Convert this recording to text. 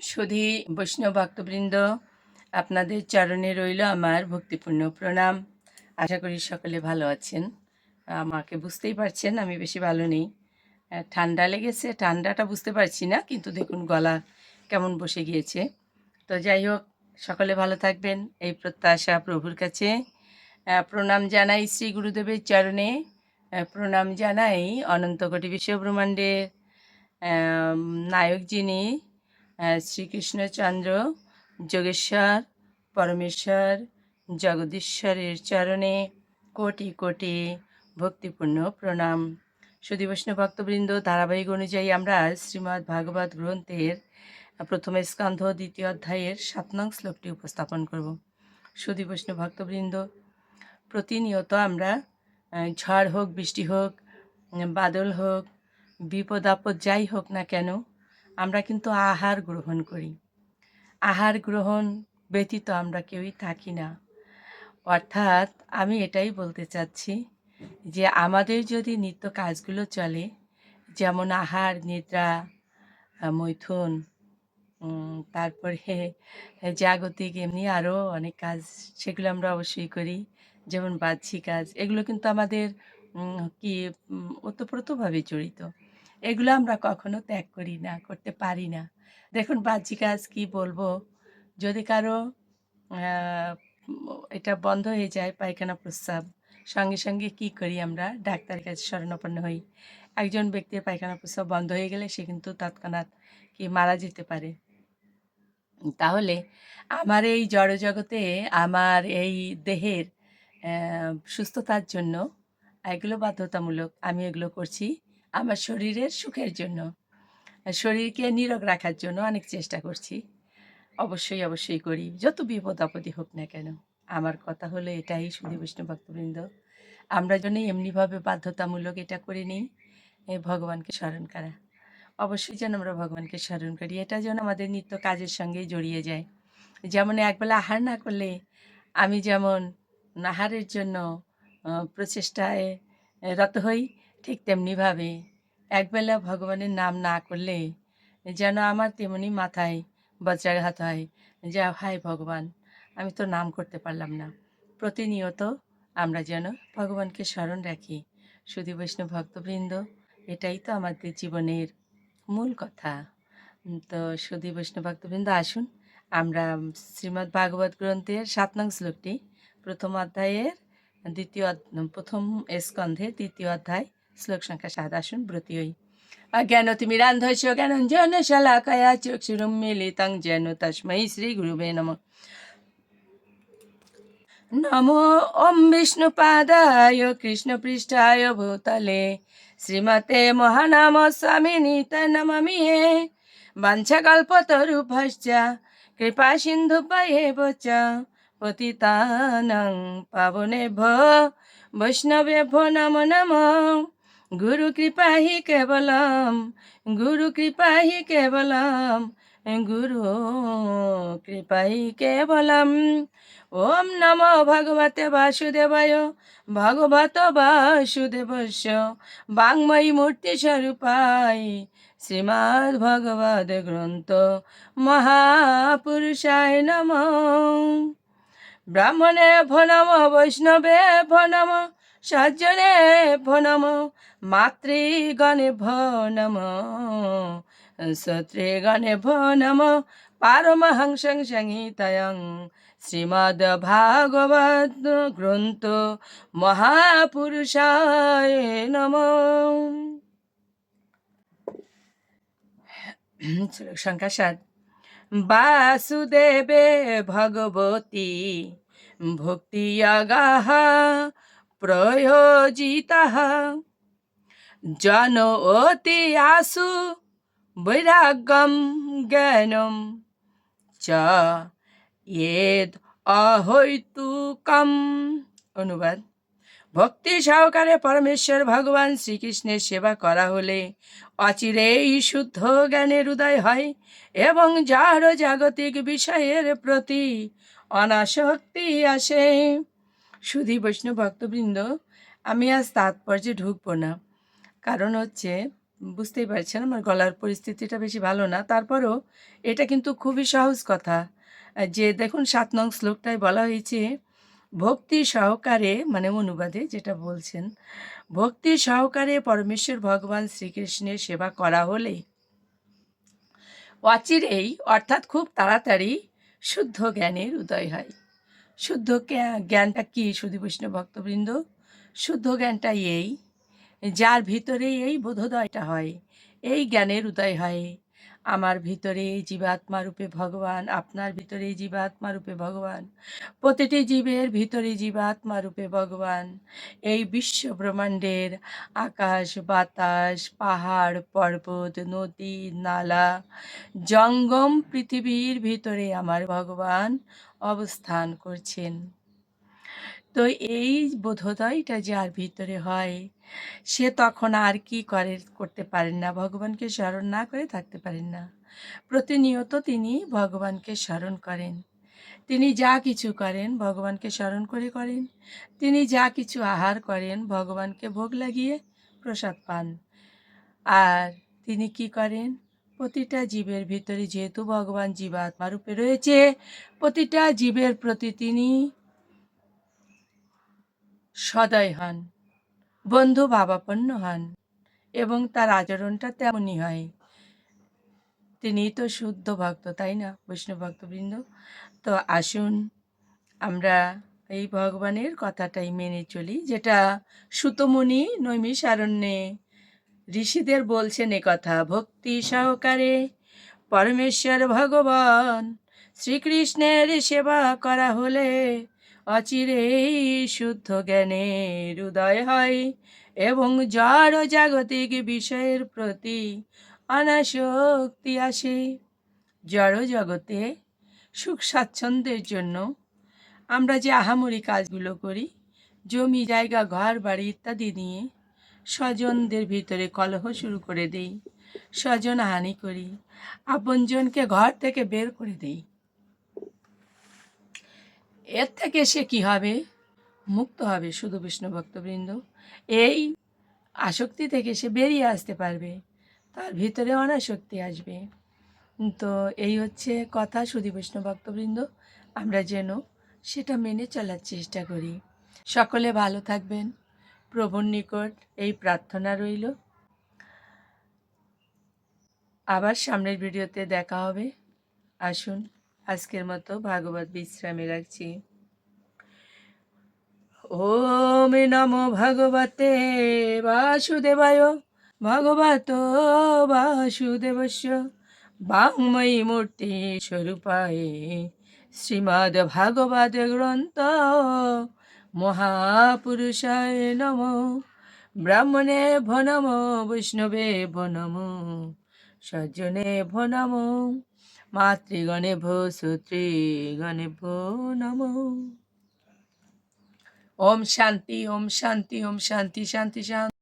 সুধী বৈষ্ণব ভক্তবৃন্দ, আপনাদের চরণে রইল আমার ভক্তিপূর্ণ প্রণাম। আশা করি সকলে ভালো আছেন। আমাকে বুঝতেই পারছেন, আমি বেশি ভালো নেই। ঠান্ডা লেগেছে, ঠান্ডাটা বুঝতে পারছি না, কিন্তু দেখুন গলা কেমন বসে গিয়েছে। তো যাই হোক, সকলে ভালো থাকবেন, এই প্রত্যাশা প্রভুর কাছে। প্রণাম জানাই শ্রী গুরুদেবের চরণে। প্রণাম জানাই অনন্ত কোটি বিশ্বব্রহ্মাণ্ডের নায়ক যিনি শ্রীকৃষ্ণচন্দ্র, যোগেশ্বর, পরমেশ্বর, জগদীশ্বরের চরণে কোটি কোটি ভক্তিপূর্ণ প্রণাম। সুধী বৈষ্ণব ভক্তবৃন্দ, ধারাবাহিক অনুযায়ী আমরা শ্রীমদ্ ভাগবত গ্রন্থের প্রথম স্কন্ধ, দ্বিতীয় অধ্যায়ের সাত নং শ্লোকটি উপস্থাপন করব। সুধী বৈষ্ণব ভক্তবৃন্দ, প্রতিনিয়ত আমরা ঝড় হোক, বৃষ্টি হোক, বাদল হোক, বিপদ আপদ যাই হোক না কেন আমরা কিন্তু আহার গ্রহণ করি। আহার গ্রহণ ব্যতীত আমরা কেউই থাকি না। অর্থাৎ আমি এটাই বলতে চাচ্ছি যে আমাদের যদি নিত্য কাজগুলো চলে, যেমন আহার, নিদ্রা, মৈথুন তারপরে জাগতিক, এমনি আরও অনেক কাজ সেগুলো আমরা অবশ্যই করি, যেমন বাহ্যিক কাজ, এগুলো কিন্তু আমাদের কি ওতপ্রোতভাবে জড়িত। এগুলো আমরা কখনো ত্যাগ করি না, করতে পারি না। দেখুন, বাহ্যিক কাজ কি বলব? যদি কারও এটা বন্ধ হয়ে যায় পায়খানা প্রস্রাব, সঙ্গে সঙ্গে কি করি আমরা? ডাক্তারের কাছে শরণাপন্ন হই। একজন ব্যক্তির পায়খানা প্রস্রাব বন্ধ হয়ে গেলে সে কিন্তু তৎক্ষণাৎ কি মারা যেতে পারে। তাহলে আমার এই জড়জগতে, আমার এই দেহের সুস্থতার জন্য এগুলো বাধ্যতামূলক আমি এগুলো করছি। আমার শরীরের সুখের জন্য। শরীরকে নীরোগ রাখার জন্য অনেক চেষ্টা করছি। অবশ্যই অবশ্যই করি। যত বিপদ আপদই হোক না কেন, আমার কথা হলো এটাই সুধী বৈষ্ণব ভক্তবৃন্দ। আমরা যেন এমনিভাবে বাধ্যতামূলক এটা করে নিই ভগবানকে স্মরণ করা। অবশ্যই যেন আমরা ভগবানকে স্মরণ করি, এটা যেন আমাদের নিত্য কাজের সঙ্গে জড়িয়ে যায়। যেমন একবেলা আহার না করলে আমি যেমন আহারের জন্য প্রচেষ্টায় রত হই ঠিক তেমনিভাবে একবেলা ভগবানের নাম না করলে যেন আমার তেমনি মাথায় বজ্রাঘাত হয়, যা হায় ভগবান, আমি তো নাম করতে পারলাম না। প্রতিনিয়ত আমরা যেন ভগবানকে স্মরণ রাখি। সুধী বৈষ্ণব ভক্তবৃন্দ, এটাই তো আমাদের জীবনের মূল কথা। তো সুধী বৈষ্ণব ভক্তবৃন্দ, আসুন আমরা শ্রীমদ্ ভাগবত গ্রন্থের সাত নং শ্লোকটি, প্রথম অধ্যায়ের দ্বিতীয় প্রথম স্কন্ধে দ্বিতীয় অধ্যায় শ্লোক সংখ্যা সাত, আসুন ব্রতী হই। অজ্ঞানতিমিরান্ধস্য জ্ঞানঞ্জন শলাকয়া চক্ষুরুম মিলিতং যেন তস্मै শ্রী গুরুবে নমঃ। নমো ওম বিষ্ণুপাদায় কৃষ্ণপৃষ্ঠায় ভূতলে শ্রীমতে মহানাম স্বামী নিত নমামি হে। বাঞ্ছাকল্পতরুভশ্চ কৃপা সিন্ধু পায়েব চ পতিতানং পাবনেভ বৈষ্ণবেভ নম নম। গুরু কৃপা হি কেবলম, গুরু কৃপা হি কেবলম, গুরু কৃপা হি কেবলম। ওম নমো ভগবতে বাসুদেবায়, ভগবত বাসুদেবস্য, বাংময়ী মূর্তি স্বরূপায়, শ্রীমদ্ ভগবদ গ্রন্থ মহাপুরুষায় নম। ব্রাহ্মণে ভো নম, বৈষ্ণবে ভো নম সজ্জনে ভো নম মাতৃগণে ভো নম সত্রেগণে ভো নম পারমহংসং শ্রীমদ্ ভাগবত গ্রন্থ মহাপুরুষায় নম। সংখ্যা সাত। বাসুদেবে ভগবতী, ভক্তিয়াগাহ প্রয়োজিতः। জন অতি আসু বৈরাগ্যম জ্ঞানম চ এদ অহৈতুকম। অনুবাদ। ভক্তি সহকারে পরমেশ্বর ভগবান শ্রীকৃষ্ণের সেবা করা হলে অচিরেই শুদ্ধ জ্ঞানের উদয় হয় এবং যার জাগতিক বিষয়ের প্রতি অনাসক্তি আসে। সুধী বৈষ্ণব ভক্তবৃন্দ, আমি আজ তাৎপর্যে ঢুকবো না। কারণ হচ্ছে, বুঝতেই পারছেন আমার গলার পরিস্থিতিটা বেশি ভালো না। তারপরও এটা কিন্তু খুবই সহজ কথা। যে দেখুন, সাত নং শ্লোকটায় বলা হয়েছে, ভক্তি সহকারে মানে অনুবাদে যেটা বলছেন, ভক্তি সহকারে পরমেশ্বর ভগবান শ্রীকৃষ্ণের সেবা করা হলে অচিরেই, অর্থাৎ খুব তাড়াতাড়ি, শুদ্ধ জ্ঞানের উদয় হয়। শুদ্ধ জ্ঞানটা কি শুধু বৈষ্ণব ভক্তবৃন্দ? শুদ্ধ জ্ঞানটা এই, যার ভিতরে এই বোধোদয়টা হয়, এই জ্ঞানের উদয় হয়। আমার ভিতরে জীবাত্মা রূপে ভগবান, আপনার ভিতরে জীবাত্মা রূপে ভগবান, প্রতিটি জীবের ভিতরে জীবাত্মা রূপে ভগবান। এই বিশ্ব ব্রহ্মাণ্ডের আকাশ, বাতাস, পাহাড়, পর্বত, নদী, নালা, জঙ্গম পৃথিবীর ভিতরে আমার ভগবান অবস্থান করছেন। তো এই বোধোদয়টা যার ভিতরে হয়, সে তখন আর কি করে, করতে পারেন না। ভগবানকে স্মরণ না করে থাকতে পারেন না। প্রতিনিয়ত তিনি ভগবানকে স্মরণ করেন। তিনি যা কিছু করেন, ভগবানকে স্মরণ করে করেন। তিনি যা কিছু আহার করেন, ভগবানকে ভোগ লাগিয়ে প্রসাদ পান। আর তিনি কি করেন? প্রতিটা জীবের ভিতরে যেহেতু ভগবান জীবাত্মা রূপে রয়েছে, প্রতিটা জীবের প্রতি তিনি সদয় হন। বন্ধু ভাবাপন্ন হন এবং তার আচরণটা তেমনই হয়। তিনি তো শুদ্ধ ভক্ত, তাই না? বৈষ্ণব ভক্তবৃন্দ। তো আসুন, আমরা এই ভগবানের কথাটাই মেনে চলি, যেটা সুতমুনি নৈমিষারণ্যে ঋষিদের বলছেন এ কথা, ভক্তি সহকারে পরমেশ্বর ভগবান শ্রীকৃষ্ণের সেবা করা হলে অচিরেই শুদ্ধ জ্ঞানের উদয় হয় এবং জড় জাগতিক বিষয়ের প্রতি অনাসক্তি আসে। জড় জগতে সুখ স্বাচ্ছন্দ্যের জন্য আমরা যে আহামরি কাজগুলো করি, জমি, জায়গা, ঘর, বাড়ি ইত্যাদি নিয়ে স্বজনদের ভিতরে কলহ শুরু করে দেই, স্বজন হানি করি, আপনজনকে ঘর থেকে বের করে দেই। এর থেকে সে কি হবে? মুক্ত হবে শুধু বিষ্ণু ভক্তবৃন্দ। এই আসক্তি থেকে সে বেরিয়ে আসতে পারবে। তার ভিতরে অনাসক্তি আসবে। তো এই হচ্ছে কথা শুধু বিষ্ণু ভক্তবৃন্দ। আমরা যেন সেটা মেনে চলার চেষ্টা করি। সকলে ভালো থাকবেন। প্রভুর নিকট এই প্রার্থনা রইল। আবার সামনের ভিডিওতে দেখা হবে। আসুন। আজকের মতো ভাগবত বিশ্রামে রাখছি। ওম নমো ভগবতে বাসুদেবায়, ভগবত বাসুদেবস্য বাংময়ী মূর্তি স্বরূপায়, শ্রীমদ্ ভাগবত গ্রন্থ, মহাপুরুষায় নম। ব্রাহ্মণে ভো নম, বৈষ্ণবে ভো নম, সজ্জনে ভো নম। মাতৃগণে ভো সূত্রীগণে ভো নম ওম শান্তি ওম শান্তি ওম শান্তি শান্তি শান্তি